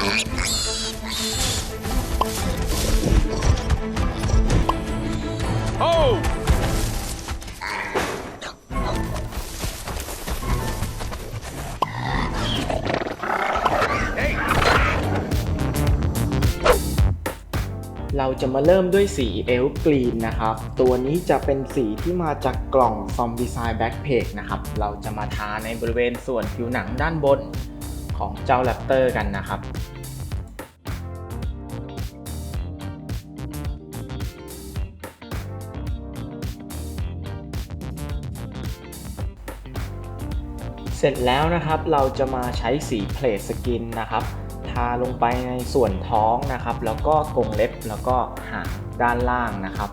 เราจะมาเริ่มด้วยสีเอลกรีนนะครับ ตัวนี้จะเป็นสีที่มาจากกล่องซอมดีไซน์แบ็กเพกนะครับ เราจะมาทาในบริเวณส่วนผิวหนังด้านบนของเจ้าแรปเตอร์กันนะครับ เสร็จแล้วนะครับเราจะมาใช้สีเพลทสกินนะครับ ทาลงไปในส่วนท้องนะครับ แล้วก็กรงเล็บแล้วก็หางด้านล่างนะครับ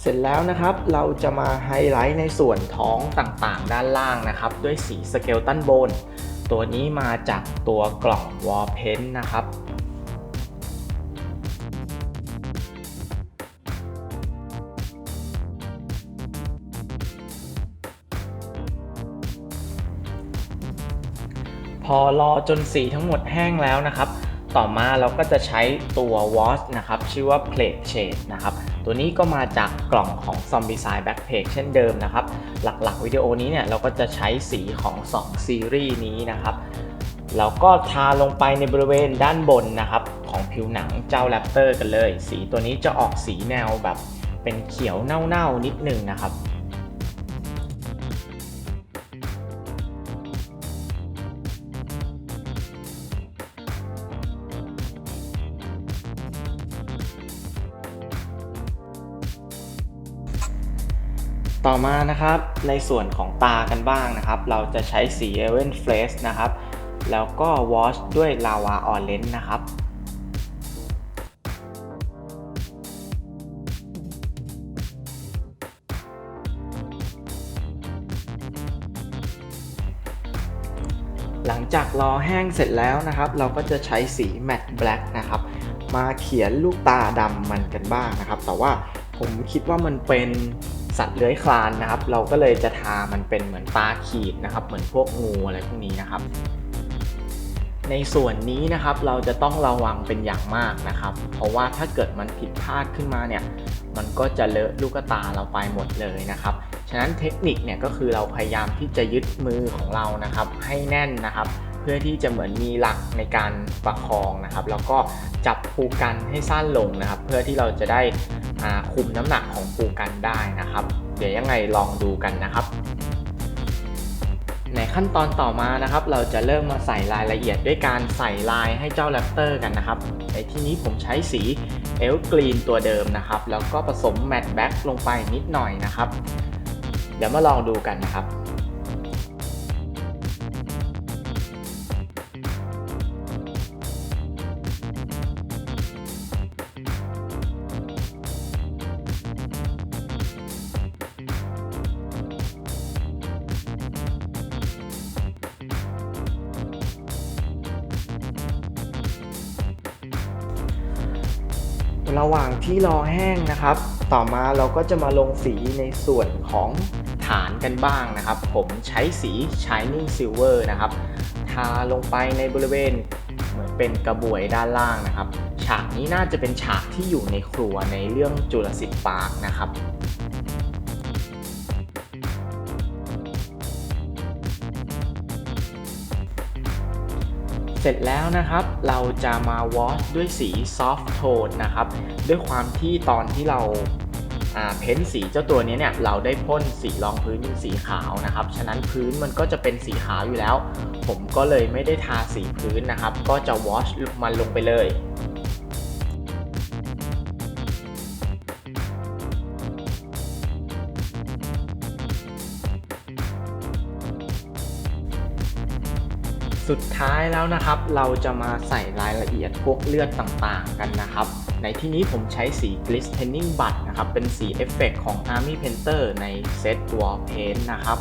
เสร็จแล้วนะครับเราจะมาไฮไลท์ในส่วนท้องต่างๆ ด้านล่างนะครับ ด้วยสีสเกลตันโบน ตัวนี้มาจากตัวกล่องวอลเพนนะครับพอรอจนสีทั้งหมดแห้งแล้วนะครับ ต่อมาเราก็จะใช้ตัว wash นะครับ ชื่อว่า plate shade นะครับ ตัวนี้ก็มาจากกล่องของ Zombie Side Backpack เช่นเดิมนะครับ หลักๆวิดีโอนี้เนี่ยเราก็จะใช้สีของ 2 ซีรีส์นี้นะครับแล้วก็ทาลงไปในบริเวณด้านบนนะครับ ของผิวหนังเจ้าแรปเตอร์กันเลย สีตัวนี้จะออกสีแนวแบบเป็นเขียวเน่าๆนิดนึงนะครับ ต่อมานะครับในส่วนของตากันบ้างนะครับ เราจะใช้สี e v e n f l a s h นะครับ แล้วก็ wash ด้วย lava orange นะครับหลังจากรอแห้งเสร็จแล้วนะครับ เราก็จะใช้สี matte black นะครับ มาเขียนลูกตาดำมันกันบ้างนะครับ แต่ว่าผมคิดว่ามันเป็น สัตว์เลื้อยคลานนะครับ เราก็เลยจะทามันเป็นเหมือนตาขีดนะครับ เหมือนพวกงูอะไรพวกนี้นะครับ ในส่วนนี้นะครับเราจะต้องระวังเป็นอย่างมากนะครับ เพราะว่าถ้าเกิดมันผิดพลาดขึ้นมาเนี่ย มันก็จะเลอะลูกตาเราไปหมดเลยนะครับ ฉะนั้นเทคนิคเนี่ยก็คือเราพยายามที่จะยึดมือของเรานะครับ ให้แน่นนะครับเพื่อที่จะเหมือนมีหลักในการประคองนะครับ แล้วก็จับปูกันให้สั้นลงนะครับ เพื่อที่เราจะได้ คุมน้ำหนักของปูกันได้นะครับ เดี๋ยวยังไงลองดูกันนะครับ ในขั้นตอนต่อมานะครับ เราจะเริ่มมาใส่รายละเอียดด้วยการใส่ลายให้เจ้าแรปเตอร์กันนะครับ ในที่นี้ผมใช้สีเอลกรีนตัวเดิมนะครับ แล้วก็ผสมแมตต์แบ็กลงไปนิดหน่อยนะครับ เดี๋ยวมาลองดูกันนะครับ ระหว่างที่รอแห้งนะครับ ต่อมาเราก็จะมาลงสีในส่วนของฐานกันบ้างนะครับ ผมใช้สี shiny Silver นะครับ ทาลงไปในบริเวณเหมือนเป็นกระบวยด้านล่างนะครับ ฉากนี้น่าจะเป็นฉากที่อยู่ในครัวในเรื่องจุลศิษย์ปาร์คนะครับ ร็จแล้วนะครับ เราจะมาวอชด้วยสีซอฟท์โทนนะครับ ด้วยความที่ตอนที่เราอ่าเพ้นสีเจ้าตัวนี้เนี่ยเราได้พ่นสีรองพื้นเป็นสีขาวนะครับ ฉะนั้นพื้นมันก็จะเป็นสีขาวอยู่แล้ว ผมก็เลยไม่ได้ทาสีพื้นนะครับ ก็จะวอชมันลงไปเลย สุดท้ายแล้วนะครับ เราจะมาใส่รายละเอียดพวกเลือดต่างๆกันนะครับ ในที่นี้ผมใช้สี glistening b u t นะครับ เป็นสีเอฟเฟกต์ของ Army Painter ในเซต Wall Paint นะครับ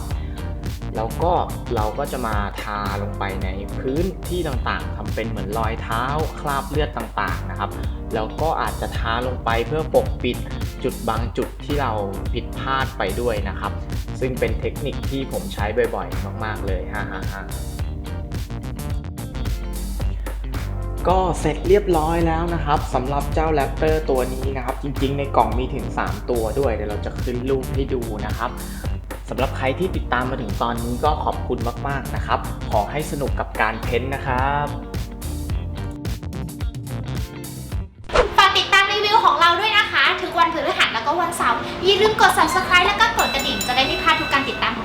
แล้วก็เราก็จะมาทาลงไปในพื้นที่ต่างๆทำเป็นเหมือนรอยเท้าคราบเลือดต่างๆนะครับ แล้วก็อาจจะทาลงไปเพื่อปกปิดจุดบางจุดที่เราผิดพลาดไปด้วยนะครับ ซึ่งเป็นเทคนิคที่ผมใช้บ่อยๆ มากๆเลยฮ่าฮ่าฮ่า ก็เสร็จเรียบร้อยแล้วนะครับสำหรับเจ้าแรปเตอร์ตัวนี้นะครับ จริงๆในกล่องมีถึง 3 ตัวด้วย เดี๋ยวเราจะขึ้นรูปให้ดูนะครับสำหรับใครที่ติดตามมาถึงตอนนี้ก็ขอบคุณมากๆนะครับ ขอให้สนุกกับการเพ้นท์นะครับฝากติดตามรีวิวของเราด้วยนะคะ ทุกวันพฤหัสแล้วก็วันเสาร์อย่าลืมกด subscribe แล้วก็กดกระดิ่งจะได้ไม่พลาดทุกการติดตามของ